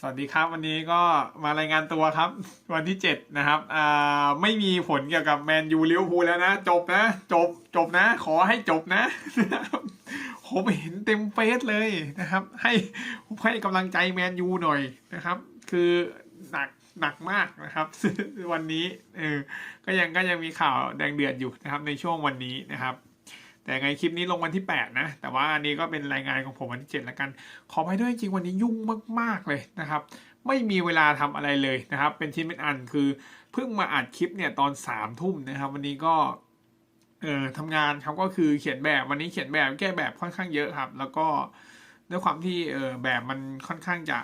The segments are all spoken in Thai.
สวัสดีครับวันนี้ก็มารายงานตัวครับ วันที่ 7 นะครับอ่าไม่มีผลเกี่ยวกับแมนยูลิเวอร์พูลแล้วนะ จบนะ จบจบนะ ขอให้จบนะผมเห็นเต็มเฟซเลยนะครับ ให้ให้กำลังใจแมนยูหน่อยนะครับ คือหนักหนักมากนะครับ วันนี้เออก็ยังก็ยังมีข่าวแดงเดือดอยู่นะครับในช่วงวันนี้นะครับ แต่ไงคลิปนี้ลงวันที่ 8 นะ แต่ว่าอันนี้ก็เป็นรายงานของผมวันที่ 7 แล้วกัน ขอไปด้วยจริงวันนี้ยุ่งมาก ๆ เลยนะครับ ไม่มีเวลาทำอะไรเลยนะครับ เป็นชิ้นเป็นอันคือเพิ่งมาอัดคลิปเนี่ยตอน3ามทุ่มนะครับ วันนี้ก็เอ่อทำงานครับก็คือเขียนแบบวันนี้เขียนแบบแก้แบบค่อนข้างเยอะครับ แล้วก็ด้วยความที่เออแบบมันค่อนข้างจะ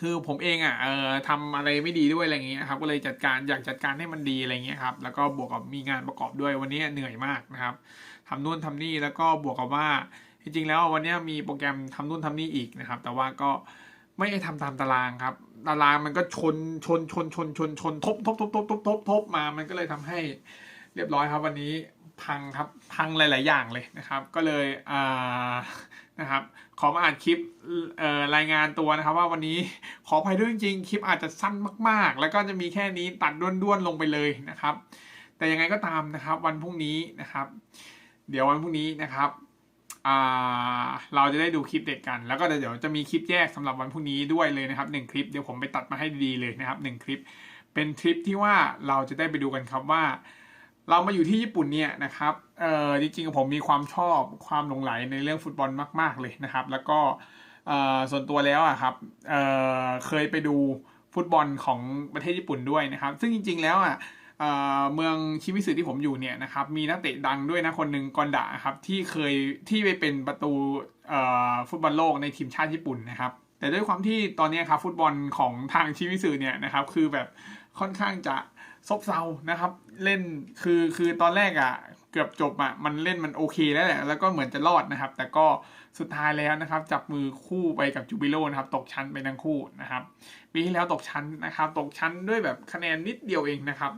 คือผมเองอะเออทำอะไรไม่ดีด้วยอะไรอย่างเงี้ยครับก็เลยจัดการอยากจัดการให้มันดีอะไรเงี้ยครับแล้วก็บวกกับมีงานประกอบด้วยวันนี้เหนื่อยมากนะครับทำนู่นทำนี่แล้วก็บวกกับว่าจริงๆแล้ววันนี้มีโปรแกรมทำนู่นทำนี่อีกนะครับ แต่ว่าก็ไม่ได้ทำตามตารางครับตารางมันก็ชนชนชนชนชนชนทบทบทบทบทบทบทบมา มันก็เลยทำให้เรียบร้อยครับ วันนี้พังครับพังหลาย ๆ อย่างเลยนะครับ ก็เลยอ่า นะครับ ขอมาอ่านคลิปรายงานตัวนะครับ ว่าวันนี้ขออภัยด้วยจริงๆคลิปอาจจะสั้นมาก ๆ แล้วก็จะมีแค่นี้ตัดด้วนๆลงไปเลยนะครับ แต่ยังไงก็ตามนะครับวันพรุ่งนี้นะครับ เดี๋ยววันพรุ่งนี้นะครับเราจะได้ดูคลิปเด็กกัน แล้วก็เดี๋ยวจะมีคลิปแยกสำหรับวันพรุ่งนี้ด้วยเลยนะครับหนึ่งคลิปเดี๋ยวผมไปตัดมาให้ดีเลยนะครับหนึ่งคลิป เป็นทริปที่ว่าเราจะได้ไปดูกันครับว่า เรามาอยู่ที่ญี่ปุ่นเนี่ยนะครับเอ่อจริงๆผมมีความชอบความหลงไหลในเรื่องฟุตบอลมาก ๆเลยนะครับ แล้วก็เอ่อส่วนตัวแล้วอะครับเอ่อเคยไปดูฟุตบอลของประเทศญี่ปุ่นด้วยนะครับ ซึ่งจริง ๆ แล้วอะเอ่อเมืองชิมิสึที่ผมอยู่เนี่ยนะครับมีนักเตะดังด้วยนะคนหนึ่งกอนดะครับที่เคยที่ไปเป็นประตูเอ่อฟุตบอลโลกในทีมชาติญี่ปุ่นนะครับ แต่ด้วยความที่ตอนนี้ครับฟุตบอลของทางชิมิสึเนี่ยนะครับคือแบบค่อนข้างจะซบเซานะครับ เล่นคือคือตอนแรกอะ่ะเกือบจบอะ่ะมันเล่นมันโอเคแล้วแหละแล้วก็เหมือนจะรอดนะครับ แต่ก็สุดท้ายแล้วนะครับ จับมือคู่ไปกับจูบิโลนะครับ ตกชั้นไปทั้งคู่นะครับ ปีที่แล้วตกชั้นนะครับ ตกชั้นด้วยแบบคะแนนนิดเดียวเองนะครับ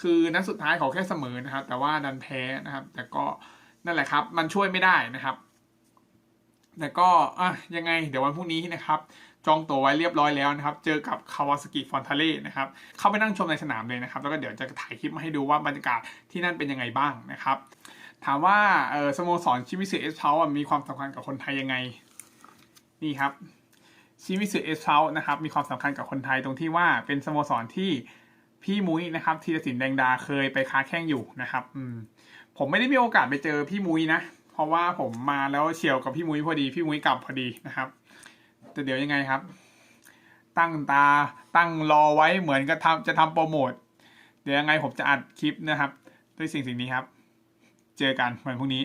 คือนัดสุดท้ายขอแค่เสมอนะครับ แต่ว่าดันแพ้นะครับ แต่ก็นั่นแหละครับ มันช่วยไม่ได้นะครับ แต่ก็อะยังไงเดี๋ยววันพรุ่งนี้นะครับจองตั๋วไว้เรียบร้อยแล้วนะครับ เจอกับคาวาสกิฟอนทาเล่นะครับ เข้าไปนั่งชมในสนามเลยนะครับ แล้วก็เดี๋ยวจะถ่ายคลิปมาให้ดูว่าบรรยากาศที่นั่นเป็นยังไงบ้างนะครับ ถามว่าเออสโมสรชิมิสึเอสเพามีความสำคัญกับคนไทยยังไง นี่ครับ ชิมิสึเอสเพานะครับ มีความสำคัญกับคนไทยตรงที่ว่าเป็นสโมสรที่พี่มุ้ยนะครับธีรศิลป์แดงดาเคยไปค้าแข้งอยู่นะครับ อืมผมไม่ได้มีโอกาสไปเจอพี่มุ้ยนะ ราะว่าผมมาแล้วเฉียวกับพี่มุ้ยพอดีพี่มุ้ยกลับพอดีนะครับ แต่เดี๋ยวยังไงครับ ตั้งตาตั้งรอไว้เหมือนกับทำจะทำโปรโมทเดี๋ยวยังไงผมจะอัดคลิปนะครับ ด้วยสิ่งสิ่งนี้ครับ เจอกันวันพรุ่งนี้